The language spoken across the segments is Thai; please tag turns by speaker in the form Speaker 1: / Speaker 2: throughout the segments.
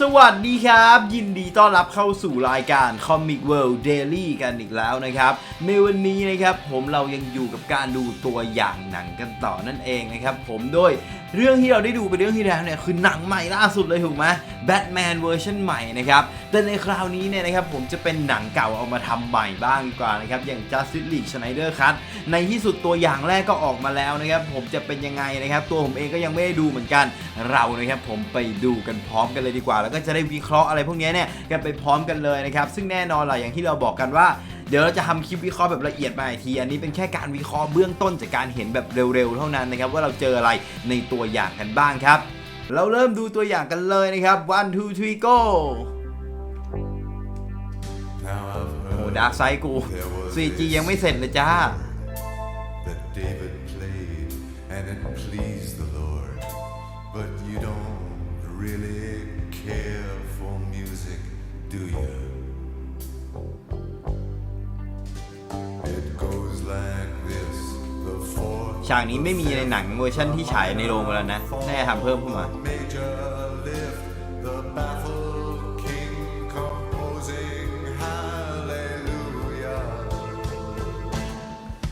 Speaker 1: สวัสดีครับ ยินดีต้อนรับเข้าสู่รายการ Comic World Daily กันอีกแล้วนะครับ ในวันนี้นะครับผมเรายังอยู่กับการดูตัวอย่างหนังกันต่อนั่นเองนะครับ ผมโดย เรื่องที่เราได้ดูไปเรื่องที่แล้วเนี่ยคือหนังใหม่ล่าสุดเลยถูกไหม Batman เวอร์ชันใหม่นะครับแต่ในคราวนี้เนี่ยนะครับผมจะเป็นหนังเก่าเอามาทำใหม่บ้างดีกว่านะครับอย่าง Justice League Snyder Cut ในที่สุดตัวอย่างแรกก็ออกมาแล้วนะครับผมจะเป็นยังไงนะครับตัวผมเองก็ยังไม่ได้ดูเหมือนกันเรานะครับผมไปดูกันพร้อมกันเลยดีกว่า แล้วก็จะได้วิเคราะห์อะไรพวกนี้เนี่ยกันไปพร้อมกันเลยนะครับซึ่งแน่นอนแหละอย่างที่เราบอกกันว่า เดี๋ยวเราจะทำคลิปวิเคราะห์แบบละเอียดมาอีกที อันนี้เป็นแค่การวิเคราะห์เบื้องต้นจากการเห็นแบบเร็วๆ เท่านั้นนะครับว่าเราเจออะไรในตัวอย่างกันบ้างครับ เราเริ่มดูตัวอย่างกันเลยนะครับ one two three go โอ้ดาร์กไซกู 4G ยังไม่เสร็จเลยจ้า
Speaker 2: David played and it pleased the Lord. But you don't really care for music, do you?
Speaker 1: ฉากนี้ไม่มีในหนังเวอร์ชันที่ฉายในโรงแล้วนะน่าจะทำเพิ่มขึ้นมา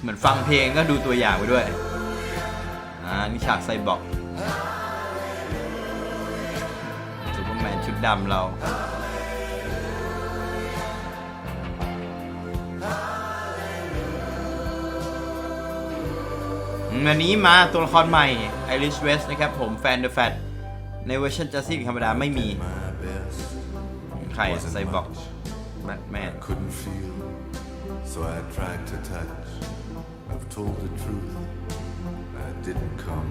Speaker 1: เหมือนฟังเพลงก็ดูตัวอย่างไปด้วย อ่า นี่ฉากไซบอร์กซูเปอร์แมนชุดดำเรา อืมอันนี้มาตัวละครใหม่ไอริชเวสนะครับผมแฟนเดอะแฟตในเวอร์ชันจัสซี่ธรรมดาไม่มี
Speaker 2: My best
Speaker 1: ใคร
Speaker 2: wasn't
Speaker 1: ไซบอร์ก
Speaker 2: much.
Speaker 1: แบทแมน
Speaker 2: couldn't feel, so I tried to touch. I've told the truth. I didn't come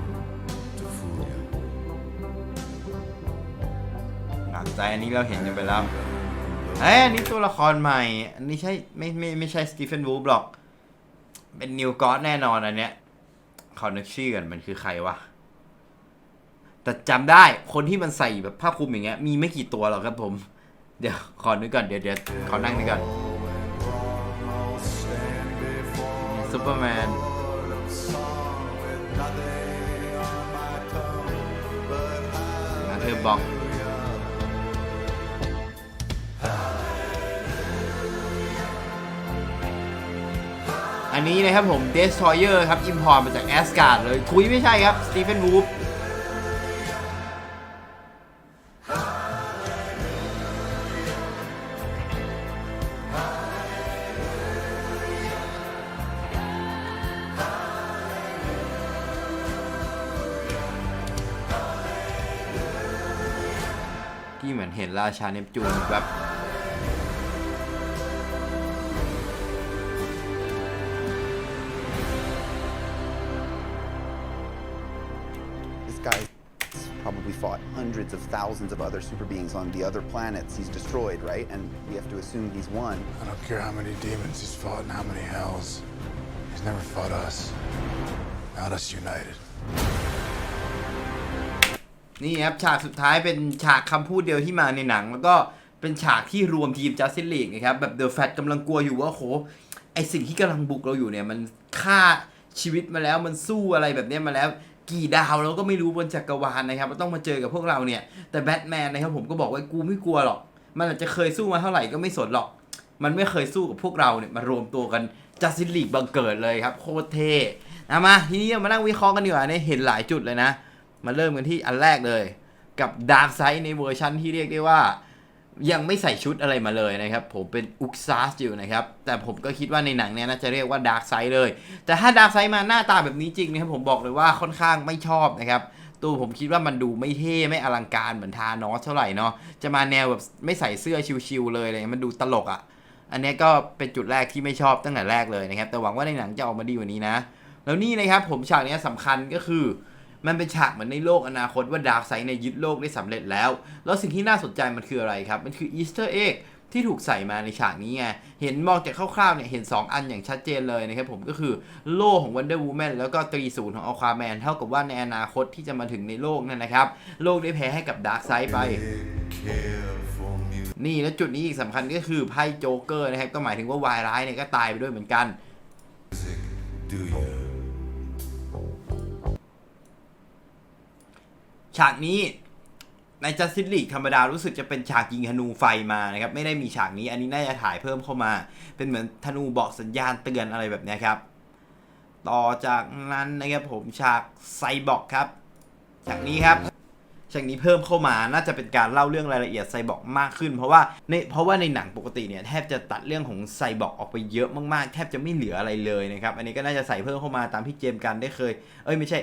Speaker 2: to fool you.
Speaker 1: หนักใจอันนี้เราเห็นกันไปแล้วเอ้ยอันนี้ตัวละครใหม่ อันนี้ใช่ไม่ไม่ไม่ใช่สตีเฟนวูฟหรอก เป็นนิวกอสแน่นอนอันเนี้ย ขอนึกชื่อกันมันคือใครวะ แต่จำได้คนที่มันใส่แบบผ้าคลุมอย่างเงี้ยมีไม่กี่ตัวหรอกครับผม เดี๋ยวขอนึกก่อนเดี๋ยวเดี๋ยวขอนั่งนึกก่อนซูเปอร์แมนนะเธอบอก นี้นะครับผม Destroyer ครับอิมพอร์ตมาจากแอสการ์ดเลยคุยไม่ใช่ครับสตีเฟนวูฟที่เหมือนเห็นราชาเนปจูนแบบ
Speaker 3: probably fought hundreds of thousands of other super beings on the other planets he's destroyed, right? And we have to assume he's won.
Speaker 4: I don't care how many demons he's fought and how many hells. He's never fought us. Not us united.
Speaker 1: นี่ครับฉากสุดท้ายเป็นฉากคำพูดเดียวที่มาในหนัง แล้วก็เป็นฉากที่รวมทีมจัสติ e ลีกนะครับ แบบเดอะแฟตกำลังกลัวอยู่ว่าโหไอสิ่งที่กำลังบุกเราอยู่เนี่ย มันฆ่าชีวิตมาแล้วมันสู้อะไรแบบเนี้ยมาแล้ว กี่ดาวเราก็ไม่รู้บนจักรวาลนะครับต้องมาเจอกับพวกเราเนี่ยแต่แบทแมนนะครับผมก็บอกว่ากูไม่กลัวหรอก มันอาจจะเคยสู้มาเท่าไหร่ก็ไม่สนหรอก มันไม่เคยสู้กับพวกเราเนี่ยมารวมตัวกันจัสติลีกบังเกิดเลยครับโคตรเท่นะมาทีนี้มานั่งวิเคราะห์กันดีกว่าเนี่ยเห็นหลายจุดเลยนะ มาเริ่มกันที่อันแรกเลย กับดาร์ไซ d ์ในเวอร์ชันที่เรียกได้ว่า ยังไม่ใส่ชุดอะไรมาเลยนะครับ ผมเป็นอุกซาสอยู่นะครับ แต่ผมก็คิดว่าในหนังเนี่ยน่าจะเรียกว่าดาร์ s ไซ d ์เลย แต่ถ้าดาร์ s ไซ d ์มาหน้าตาแบบนี้จริงนะครับผมบอกเลยว่าค่อนข้างไม่ชอบนะครับ ตัวผมคิดว่ามันดูไม่เท่ ไม่อลังการเหมือนทานอสเท่าไหร่เนาะจะมาแนวแบบไม่ใส่เสื้อชิวๆเลยอะไรเงี้ยมันดูตลกอะ่ะ อันนี้ก็เป็นจุดแรกที่ไม่ชอบตั้งแต่แรกเลยนะครับ แต่หวังว่าในหนังจะออกมาดีกว่านี้นะ แล้วนี่นะครับผมฉากนี้ยสำคัญก็คือ มันเป็นฉากเหมือนในโลกอนาคตว่าดาร์กไซด์ในยึดโลกได้สำเร็จแล้ว แล้วสิ่งที่น่าสนใจมันคืออะไรครับ มันคืออีสเตอร์เอ็กที่ถูกใส่มาในฉากนี้ไง เห็นมองจากคร่าวๆเนี่ยเห็น 2 อันอย่างชัดเจนเลยนะครับผมก็คือโล่ของ Wonder Woman แล้วก็ตรีศูนย์ของ Aquaman เท่ากับว่าในอนาคตที่จะมาถึงในโลกนั่นนะครับ โลกได้แพ้ให้กับดาร์กไซด์ไปนี่แล้วจุดนี้อีกสำคัญก็คือไพ่โจ๊กเกอร์นะครับ ก็หมายถึงว่าวายร้ายเนี่ยก็ตายไปด้วยเหมือนกัน
Speaker 2: Do you?
Speaker 1: ฉากนี้ในจัสติ e ลีกธรรมดารู้สึกจะเป็นฉากยิงธนูไฟมานะครับ ไม่ได้มีฉากนี้ อันนี้น่าจะถ่ายเพิ่มเข้ามา เป็นเหมือนธนูบอกสัญญาณเตือนอะไรแบบนี้ครับ ต่อจากนั้นนะครับผมฉากไซบอร์กครับ ฉากนี้ครับ ฉากนี้เพิ่มเข้ามาน่าจะเป็นการเล่าเรื่องรายละเอียดไซบอร์กมากขึ้น เพราะว่าในเพราะว่าในหนังปกติเนี่ยแทบจะตัดเรื่องของไซบอร์กออกไปเยอะมากๆ แทบจะไม่เหลืออะไรเลยนะครับ อันนี้ก็น่าจะใส่เพิ่มเข้ามาตามที่เจมส์กันได้เคย เอ้ยไม่ใช่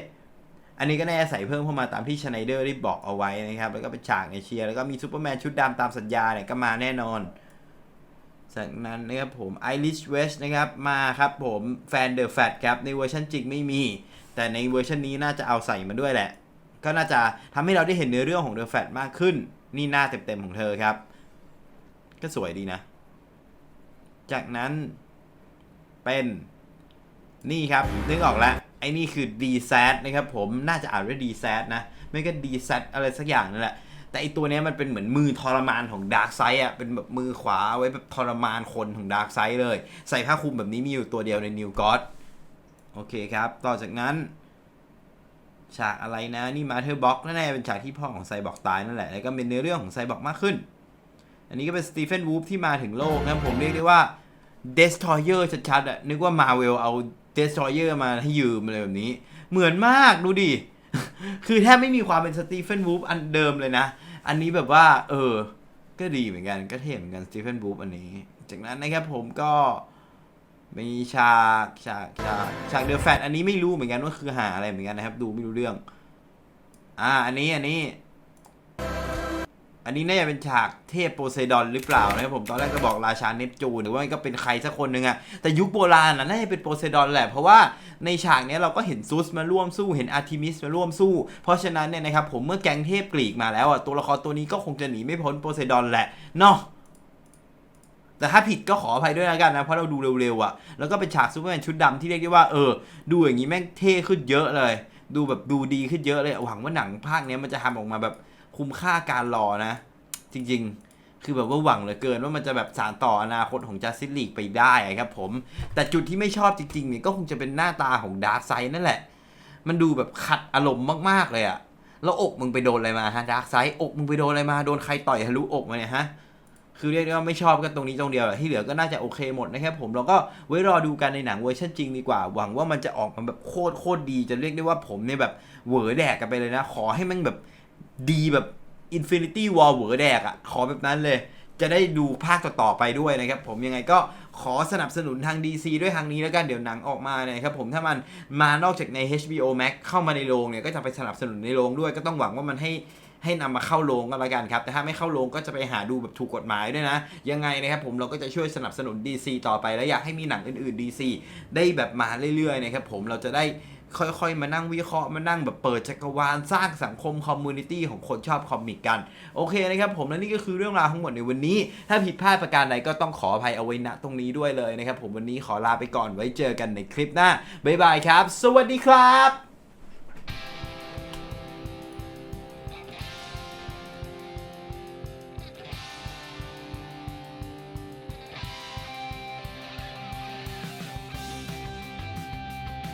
Speaker 1: อันนี้ก็น่ใส่เพิ่มเข้ามาตามที่ชไนเดอร์ได้บอกเอาไว้นะครับ แล้วก็เป็นฉากในเชียร์ แล้วก็มีซูเปอร์แมนชุดดำตามสัญญาเนี่ยก็มาแน่นอน จากนั้นนะครับผมไอริชเวสนะครับมาครับผมแฟนเดอะแฟตครับในเวอร์ชันจริงไม่มี แต่ในเวอร์ชันนี้น่าจะเอาใส่มาด้วยแหละ ก็น่าจะทำให้เราได้เห็นเนื้อเรื่องของเดอะแฟตมากขึ้น นี่หน้าเต็มๆของเธอครับ ก็สวยดีนะ จากนั้นเป็นนี่ครับนึกออกแล้ว อ้นี่คือ d z นะครับผมน่าจะอ่านว่า d z นะ ไม่ก็ d z อะไรสักอย่างนั่นแหละ แต่ไอตัวนี้มันเป็นเหมือนมือทรมานของดาร์กไซด์อะเป็นแบบมือขวาเอาไว้แบบทรมานคนของดาร์กไซด์เลย ใส่ผ้าคลุมแบบนี้มีอยู่ตัวเดียวในนิวก็ d โอเคครับ ต่อจากนั้น ฉากอะไรนะ นี่มาเธอบ็อกนั่นแหละเป็นฉากที่พ่อของไซบอกตายนั่นแหละแล้วก็เป็นเนื้อเรื่องของไซบอกมากขึ้น อันนี้ก็เป็นสตีเฟนวูฟที่มาถึงโลกนะครับผมเรียกได้ว่า Destroyer ชัดๆอะนึกว่ามาเวลเอา Destroyer มาให้ยืมอะไรแบบนี้ เหมือนมากดูดิ คือแทบไม่มีความเป็นสตีเฟนวูฟอันเดิมเลยนะ อันนี้แบบว่า เออ ก็ดีเหมือนกันก็เท่เหมือนกันสตีเฟนวูฟอันนี้ จากนั้นนะครับผมก็มีฉากฉากฉากฉากเดอะแฟตอันนี้ไม่รู้เหมือนกันว่าคือหาอะไรเหมือนกันนะครับ ดูไม่รู้เรื่อง อ่า อันนี้อันนี้ อันนี้น่าจะเป็นฉากเทพโพไซดอนหรือเปล่านะครับผมตอนแรกก็บอกราชาเนปจูนหรือว่าก็เป็นใครสักคนหนึ่งอะแต่ยุคโบราณน่ะน่าจะเป็นโพไซดอนแหละเพราะว่าในฉากนี้เราก็เห็นซูสมาร่วมสู้เห็นอาร์ทิมิสมาร่วมสู้ เพราะฉะนั้นเนี่ยนะครับผมเมื่อแก๊งเทพกรีกมาแล้วอะตัวละครตัวนี้ก็คงจะหนีไม่พ้นโพไซดอนแหละเนาะแต่ถ้าผิดก็ขออภัยด้วยแล้วกันนะ เพราะเราดูเร็วๆอะแล้วก็เป็นฉากซูเปอร์แมนชุดดำที่เรียกได้ว่าเออ ดูอย่างนี้แม่งเท่ขึ้นเยอะเลย ดูแบบดูดีขึ้นเยอะเลย หวังว่าหนังภาคเนี้ยมันจะทำออกมาแบบ คุ้มค่าการรอนะ จริงๆ คือแบบว่าหวังเหลือเกินว่ามันจะแบบสานต่ออนาคตของจัสติ e ลีกไปได้ครับผม แต่จุดที่ไม่ชอบจริงๆเนี่ยก็คงจะเป็นหน้าตาของดาร์ไซนั่นแหละ มันดูแบบขัดอารมณ์มากๆเลยอะแล้วอกมึงไปโดนอะไรมาฮะดาร์ไซอกมึงไปโดนอะไรมาโดนใครต่อยทะลุอกมาเนี่ยฮะคือเรียกได้ว่าไม่ชอบก็ตรงนี้ตรงเดียวแหละที่เหลือก็น่าจะโอเคหมดนะครับผมเราก็ไว้รอดูกันในหนังเวอร์ชันจริงดีกว่า หวังว่ามันจะออกมาแบบโคตรโคตรดีจะเรียกได้ว่าผมเนี่ยแบบเหวอแดกกันไปเลยนะ ขอให้มันแบบ ดีแบบ Infinity War เหวอแดกอะ่ะ ขอแบบนั้นเลย จะได้ดูภาคต่อๆไปด้วยนะครับ ผมยังไงก็ขอสนับสนุนทาง DC ด้วยทางนี้แล้วกัน เดี๋ยวหนังออกมาเนี่ยครับผมถ้ามันมานอกจากใน HBO Max เข้ามาในโรงเนี่ย ก็จะไปสนับสนุนในโรงด้วยก็ต้องหวังว่ามันให้ให้นำมาเข้าโรงก็แล้วกันครับ แต่ถ้าไม่เข้าโรงก็จะไปหาดูแบบถูกกฎหมายด้วยนะ ยังไงนะครับผมเราก็จะช่วยสนับสนุน DC ต่อไปและอยากให้มีหนังอื่นๆ DC ได้แบบมาเรื่อยๆนะครับผมเราจะได้ ค่อยๆ มานั่งวิเคราะห์มานั่งแบบเปิดจักรวาลสร้างสังคมคอมมูนิตี้ของคนชอบคอมิกกัน โอเคนะครับผมและนี่ก็คือเรื่องราวทั้งหมดในวันนี้ ถ้าผิดพลาดประการใดก็ต้องขออภัยเอาไว้ณตรงนี้ด้วยเลยนะครับผมวันนี้ขอลาไปก่อนไว้เจอกันในคลิปหน้าบ๊ายบายครับ สวัสดีครับ